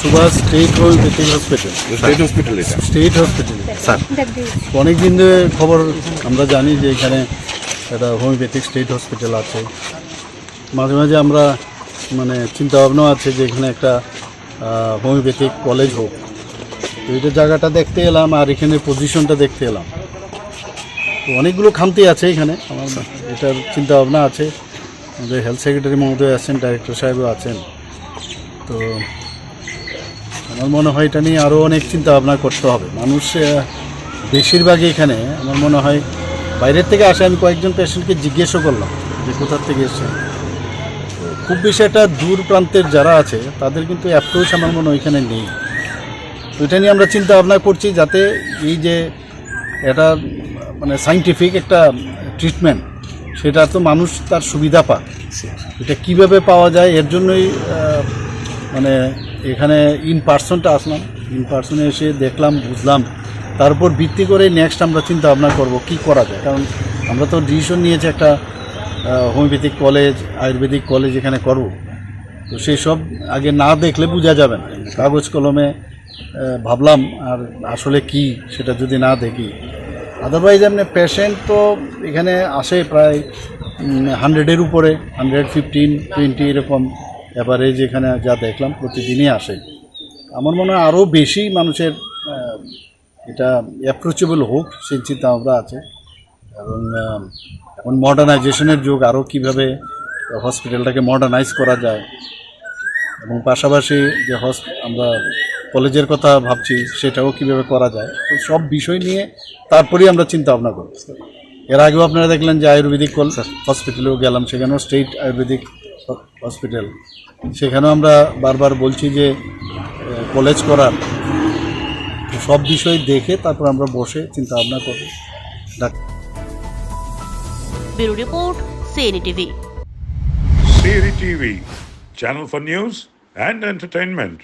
Subhash state homeopathic hospital. State hospital এটা। State hospital. Sir. অনেক দিন ধরে খবর আমরা জানি যে এখানে একটা হোমিওপ্যাথিক স্টেট হসপিটাল আছে। মাঝে মাঝে আমরা মানে চিন্তা ভাবনাও আছে যে এখানে একটা হোমিওপ্যাথিক কলেজ হোক। তো এটা জায়গাটা দেখতে এলাম আর এখানে পজিশনটা দেখতে এলাম। তো অনেকগুলো খামতি আছে এখানে। আমার এটার চিন্তা ভাবনা আছে। আমাদের হেলথ সেক্রেটারি মহোদয় আছেন ডাইরেক্টর সাহেবও আছেন। তো আমার মনে হয় এটা নিয়ে আরও অনেক চিন্তা ভাবনা করতে হবে। মানুষ বেশিরভাগই এখানে আমার মনে হয় বাইরের থেকে আসে। আমি কয়েকজন পেশেন্টকে জিজ্ঞেসও করলাম যে কোথার থেকে এসছেন। তো খুব বেশি একটা দূর প্রান্তের যারা আছে, তাদের কিন্তু অ্যাপ্রোচ আমার মনে হয় এখানে নেই। তো এটা নিয়ে আমরা চিন্তা ভাবনা করছি যাতে এই যে এটা মানে সাইন্টিফিক একটা ট্রিটমেন্ট সেটা তো মানুষ তার সুবিধা পায় এটা কীভাবে পাওয়া যায়, এর জন্যই মানে এখানে ইন পার্সনটা আসলাম। ইন পার্সনে এসে দেখলাম, বুঝলাম। তারপর ভিত্তি করে নেক্সট আমরা চিন্তা ভাবনা করব কি করা যায়। কারণ আমরা তো ডিসিশন নিয়েছি একটা হোমিওপ্যাথিক কলেজ আয়ুর্বেদিক কলেজ এখানে করব। তো সেই সব আগে না দেখলে বোঝা যাবে না। কাগজ কলমে ভাবলাম আর আসলে কি সেটা যদি না দেখি। আদারওয়াইজ এমনি পেশেন্ট তো এখানে আসে প্রায় হান্ড্রেডের উপরে হান্ড্রেড ফিফটিন টোয়েন্টি এরকম। অ্যাভারেজ যেখানে যা দেখলাম প্রতিদিনই আসে। আমার মনে হয় আরও বেশি মানুষের এটা অ্যাপ্রোচেবল হোক সেই চিন্তা ভাবনা আছে। এবং এখন মডার্নাইজেশনের যুগ আরও কীভাবে হসপিটালটাকে মডার্নাইজ করা যায়। এবং পাশাপাশি যে হস আমরা কলেজের কথা ভাবছি সেটাও কীভাবে করা যায়। তো সব বিষয় নিয়ে তারপরেই আমরা চিন্তা ভাবনা করব এর আগেও আপনারা দেখলেন যে আয়ুর্বেদিক হসপিটালেও গেলাম সেখানেও স্টেট আয়ুর্বেদিক হসপিটাল। সেখানেও আমরা বারবার বলছি যে কলেজ করার সব বিষয় দেখে তারপর আমরা বসে চিন্তা ভাবনা করি। Doctor bureau report CNE TV. Siri TV channel for news and entertainment.